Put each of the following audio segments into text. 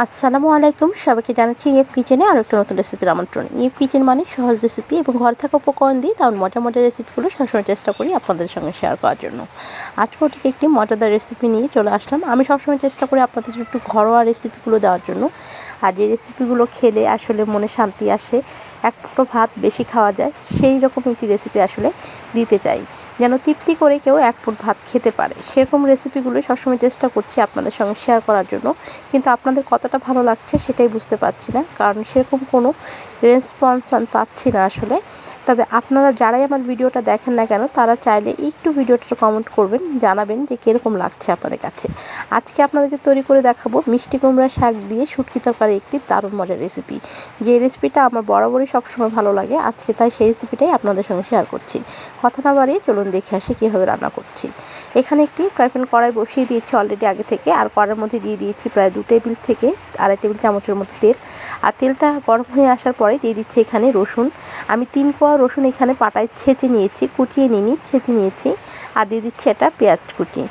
আসসালামু আলাইকুম। সবাইকে জানাচ্ছি ইএফ কিচেনে আরও একটা নতুন রেসিপির আমন্ত্রণ। ইফ কিচেন মানে সহজ রেসিপি এবং ঘর থাকা উপকরণ দিয়ে তার মজা মজার রেসিপিগুলো সবসময় চেষ্টা করি আপনাদের সঙ্গে শেয়ার করার জন্য। আজ ঠিক একটি মজাদার রেসিপি নিয়ে চলে আসলাম। আমি সবসময় চেষ্টা করি আপনাদের একটু ঘরোয়া রেসিপিগুলো দেওয়ার জন্য। আর যে রেসিপিগুলো খেলে আসলে মনে শান্তি আসে এক ফুটো ভাত বেশি খাওয়া যায়, সেই রকম একটি রেসিপি আসলে দিতে চাই। যেন তৃপ্তি করে কেউ এক ফুট ভাত খেতে পারে। সেরকম রেসিপিগুলো সবসময় চেষ্টা করছি আপনাদের সঙ্গে শেয়ার করার জন্য। কিন্তু আপনাদের কতটা ভালো লাগছে সেটাই বুঝতে পারছি না। কারণ সেরকম কোনো রেসপন্স আমি পাচ্ছি না আসলে। তবে আপনারা যারাই আমার ভিডিওটা দেখেন না কেন, তারা চাইলে একটু ভিডিওটা কমেন্ট করবেন, জানাবেন যে কীরকম লাগছে আপনাদের কাছে। আজকে আপনাদেরকে তৈরি করে দেখাবো মিষ্টি কুমড়া শাক দিয়ে শুটকি তরকারি একটি দারুণ মজার রেসিপি যে রেসিপিটা আমার বরাবরই সবসময় ভালো লাগে, আজকে তাই সেই রেসিপিটাই আপনাদের সঙ্গে শেয়ার করছি। কথা না বাড়িয়ে চলুন দেখে আসি কীভাবে রান্না করছি। এখানে একটি ফ্রাই প্যান কড়াই বসিয়ে দিয়েছি অলরেডি আগে থেকে, আর কড়ার মধ্যে দিয়ে দিয়েছি প্রায় দু টেবিল থেকে আড়াই টেবিল চামচের মতো তেল। আর তেলটা গরম হয়ে আসার পরে দিয়ে দিচ্ছি এখানে রসুন। আমি তিন কোয়া রসুন এখানে পাটায় ছেঁচে নিয়েছি, কুচিয়ে নিয়ে ছেঁচে নিয়েছি। আর দিয়ে দিচ্ছি এটা পেঁয়াজ কুচি।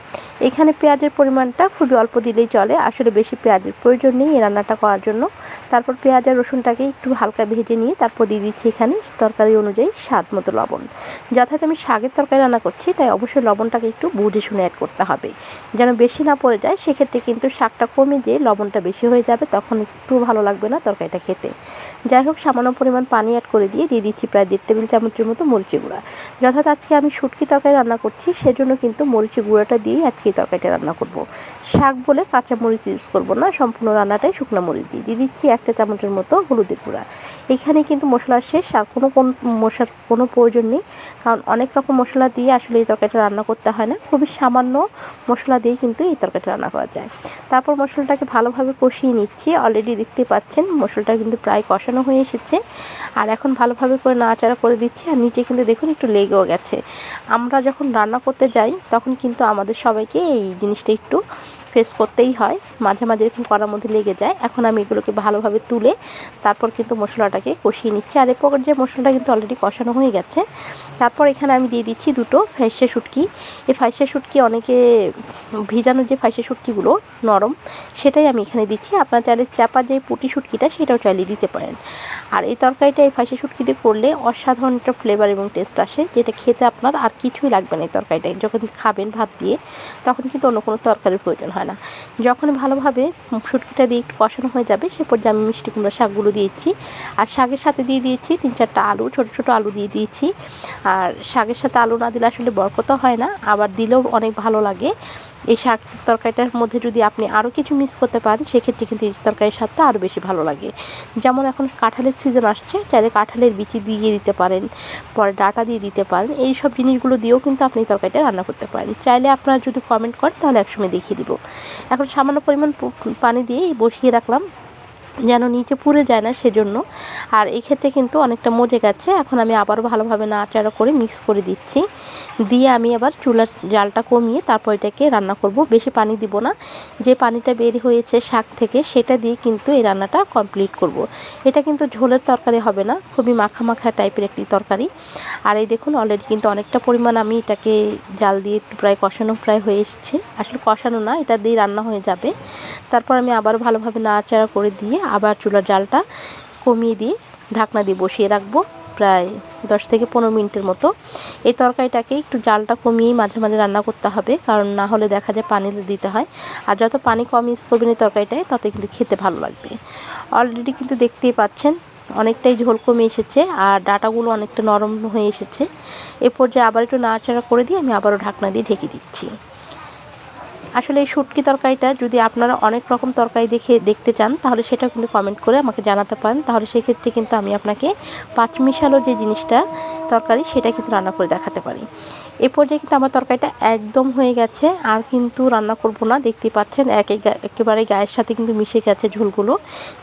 এখানে পেঁয়াজের পরিমাণটা খুবই অল্প দিলেই চলে, আসলে বেশি পেঁয়াজের প্রয়োজন নেই এই রান্নাটা করার জন্য। তারপর পেঁয়াজ আর রসুনটাকে একটু হালকা ভেজে নিয়ে তারপর দিয়ে দিচ্ছি এখানে তরকারি অনুযায়ী স্বাদ মতো লবণ। যথাযথ আমি শাকের তরকারি রান্না করছি, তাই অবশ্যই লবণটাকে একটু বুঝে শুনে অ্যাড করতে হবে। যেন বেশি না পড়ে যায়, সেক্ষেত্রে কিন্তু শাকটা কমে যেয়ে লবণটা বেশি হয়ে যাবে, তখন একটু ভালো লাগবে না তরকারিটা খেতে। যাই হোক, সামান্য পরিমাণ পানি অ্যাড করে দিয়ে দিয়ে দিচ্ছি প্রায় দেড় টেবিল চামচের মতো মরিচি গুঁড়া। যথাযথ আজকে আমি শুটকি তরকারি রান্না করছি, সেজন্য কিন্তু মরিচি গুঁড়োটা দিয়েই আজকে এই তরকারিটা রান্না করব। শাক বলে কাঁচা মরিচ ইউজ করব না, সম্পূর্ণ রান্নাটাই শুকনো মরিচ দিয়ে। দিয়ে দিচ্ছি একটা চামচের মতো হলুদের গুঁড়া। এখানে কিন্তু মশলা শেষ, আর কোনো কোন মশার কোনো প্রয়োজন নেই, কারণ অনেক রকম মশলা দিয়ে আসলে এই তরকারিটা রান্না করতে হয় না। খুবই সামান্য মশলা দিয়ে কিন্তু এই তরকারিটা রান্না করা যায়। তারপর মশলাটাকে ভালোভাবে কষিয়ে নিচ্ছি। অলরেডি দেখতে পাচ্ছেন, মশলাটা কিন্তু প্রায় কষানো হয়ে এসেছে। আর এখন ভালোভাবে করে নাড়াচাড়া করে দিচ্ছি। আর নিচে কিন্তু দেখুন একটু লেগেও গেছে। আমরা যখন রান্না করতে যাই, তখন কিন্তু আমাদের সবাইকে এই জিনিসটা একটু ফেস করতেই হয়। মাঝে মাঝে এরকম করার মধ্যে লেগে যায়। এখন আমি এগুলোকে ভালোভাবে তুলে তারপর কিন্তু মশলাটাকে কষিয়ে নিচ্ছি। আর এরপর যে মশলাটা কিন্তু অলরেডি কষানো হয়ে গেছে, তারপর এখানে আমি দিয়ে দিচ্ছি দুটো ফাইসা শুটকি। এই ফাইসা শুটকি অনেকে ভিজানোর যে ফাইসা শুটকিগুলো নরম, সেটাই আমি এখানে দিচ্ছি। আপনার চাইলে চাপা যে পুটি শুটকিটা, সেটাও চাইলে দিতে পারেন। আর এই তরকারিটা এই ফাইসা শুটকি দিয়ে করলে অসাধারণ একটা ফ্লেভার এবং টেস্ট আসে, যেটা খেতে আপনার আর কিছুই লাগবে না এই তরকারিটা যখন খাবেন ভাত দিয়ে, তখন কিন্তু অন্য কোনো তরকারির প্রয়োজন হয় না। যখন ভালোভাবে শুটকিটা দিয়ে একটু কষানো হয়ে যাবে, সে পর্যায়ে আমি মিষ্টি কুমড়া শাকগুলো দিয়েছি। আর শাকের সাথে দিয়ে দিয়েছি তিন চারটা আলু, ছোট ছোট আলু দিয়ে দিয়েছি। আর শাকের সাথে আলু না দিলে আসলে বরকত হয় না, আবার দিলেও অনেক ভালো লাগে। এই শাক তরকারিটার মধ্যে যদি আপনি আরও কিছু মিক্স করতে পারেন, সেক্ষেত্রে কিন্তু এই তরকারির স্বাদটা আরও বেশি ভালো লাগে। যেমন এখন কাঁঠালের সিজন আসছে, চাইলে কাঁঠালের বিচি দিয়ে দিতে পারেন, পরে ডাটা দিয়ে দিতে পারেন। এই সব জিনিসগুলো দিয়েও কিন্তু আপনি তরকারিটা রান্না করতে পারেন। চাইলে আপনারা যদি কমেন্ট করেন, তাহলে একসময় দেখিয়ে দিব। এখন সামান্য পরিমাণ পানি দিয়ে বসিয়ে রাখলাম। যেন নিচে পুড়ে যায় না সেজন্য। আর এই ক্ষেত্রে কিন্তু অনেকটা মজে গেছে। এখন আমি আবারও ভালোভাবে নাড়াচাড়া করে মিক্স করে দিচ্ছি। দিয়ে আমি আবার চুলার জালটা কমিয়ে তারপর এটাকে রান্না করব। বেশি পানি দিব না। যে পানিটা বের হয়েছে শাক থেকে, সেটা দিয়ে কিন্তু এই রান্নাটা কমপ্লিট করব। এটা কিন্তু ঝোলের তরকারি হবে না। খুবই মাখা মাখা টাইপের একটি তরকারি। আর এই দেখুন অলরেডি কিন্তু অনেকটা পরিমাণ আমি এটাকে জাল দিয়ে একটু প্রায় কষানো প্রায় হয়ে এসেছে। আসলে কষানো না, এটা দিয়ে রান্না হয়ে যাবে। তারপর আমি আবার ভালোভাবে নাড়াচাড়া করে দিয়ে আবার চুলার জালটা কমিয়ে দিয়ে ঢাকনা দিয়ে বসিয়ে রাখব প্রায় দশ থেকে পনেরো মিনিটের মতো। এই তরকারিটাকে একটু জালটা কমিয়েই মাঝে মাঝে রান্না করতে হবে, কারণ না হলে দেখা যায় পানি দিতে হয়। আর যত পানি কম ইউজ করবেন এই তরকারিটায়, তত কিন্তু খেতে ভালো লাগবে। অলরেডি কিন্তু দেখতেই পাচ্ছেন, অনেকটাই ঝোল কমে এসেছে আর ডাটাগুলো অনেকটা নরম হয়ে এসেছে। এরপর যে আবার একটু নাড়াচাড়া করে দিয়ে আমি আবারও ঢাকনা দিয়ে ঢেকে দিচ্ছি। আসলে এই শুটকি তরকারিটা যদি আপনারা অনেক রকম তরকারি দেখে দেখতে চান, তাহলে সেটাও কিন্তু কমেন্ট করে আমাকে জানাতে পারেন। তাহলে সেক্ষেত্রে কিন্তু আমি আপনাকে পাঁচ মিশালো যে জিনিসটা তরকারি, সেটা কিন্তু রান্না করে দেখাতে পারি। এ পর্যায়ে কিন্তু আমার তরকারিটা একদম হয়ে গেছে, আর কিন্তু রান্না করব না। দেখতে পাচ্ছেন, এক একেবারে গায়ের সাথে কিন্তু মিশে গেছে ঝোলগুলো।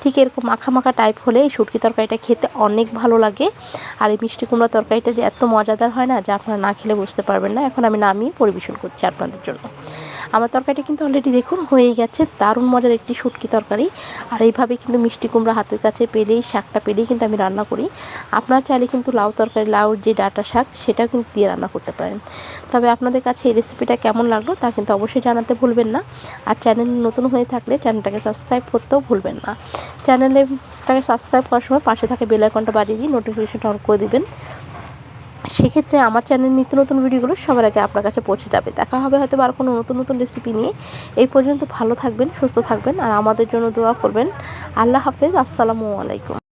ঠিক এরকম মাখা মাখা টাইপ হলে এই শুটকি তরকারিটা খেতে অনেক ভালো লাগে। আর এই মিষ্টি কুমড়া তরকারিটা যে এত মজাদার হয় না, যে আপনারা না খেলে বুঝতে পারবেন না। এখন আমি নামিয়ে পরিবেশন করছি আপনাদের জন্য। আমার তরকারিটা কিন্তু অলরেডি দেখুন হয়ে গেছে, দারুণ মজার একটি শুটকি তরকারি। আর এইভাবে কিন্তু মিষ্টি কুমড়া হাতের কাছে পেলেই, শাকটা পেলেই কিন্তু আমি রান্না করি। আপনারা চাইলে কিন্তু লাউ তরকারি, লাউর যে ডাটা শাক, সেটা কিন্তু দিয়ে রান্না করতে পারেন। তবে আপনাদের কাছে এই রেসিপিটা কেমন লাগল, তা কিন্তু অবশ্যই জানাতে ভুলবেন না। আর চ্যানেল নতুন হয়ে থাকলে চ্যানেলটাকে সাবস্ক্রাইব করতেও ভুলবেন না। চ্যানেলটাকে সাবস্ক্রাইব করার সময় পাশে থাকে বেল আইকনটা বাড়িয়ে দিয়ে নোটিফিকেশনটা অন করে দিবেন। সেক্ষেত্রে আমার চ্যানেল নিত্য নতুন ভিডিওগুলো সবার আগে আপনার কাছে পৌঁছে যাবে। দেখা হবে হয়তো আর কোনো নতুন নতুন রেসিপি নিয়ে। এই পর্যন্ত ভালো থাকবেন, সুস্থ থাকবেন, আর আমাদের জন্য দোয়া করবেন। আল্লাহ হাফেজ, আসসালামু আলাইকুম।